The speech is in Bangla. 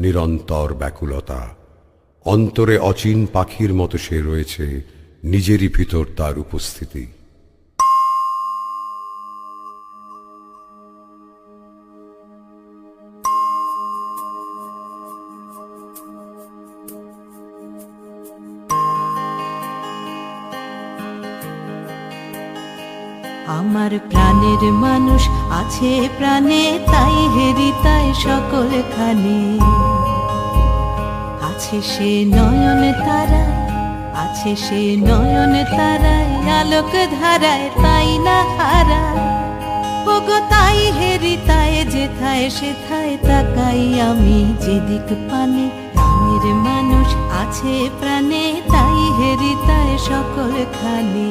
নিরন্তর ব্যাকুলতা। অন্তরে অচিন পাখির মতো সে রয়েছে, নিজেরই ভিতর তার উপস্থিতি। আমার প্রাণের মানুষ আছে প্রাণে, তাই হেরি তাই সকল খানে আছে সে নয়ন তারা, আছে সে নয়ন তারায় আলোক ধারায় তাই না হারা। ওগো তাই হেরি তাই যেথায় সেথায় তাকাই আমি যেদিক পানে, প্রাণের মানুষ আছে প্রাণে, তাই হেরি তাই সকল খানে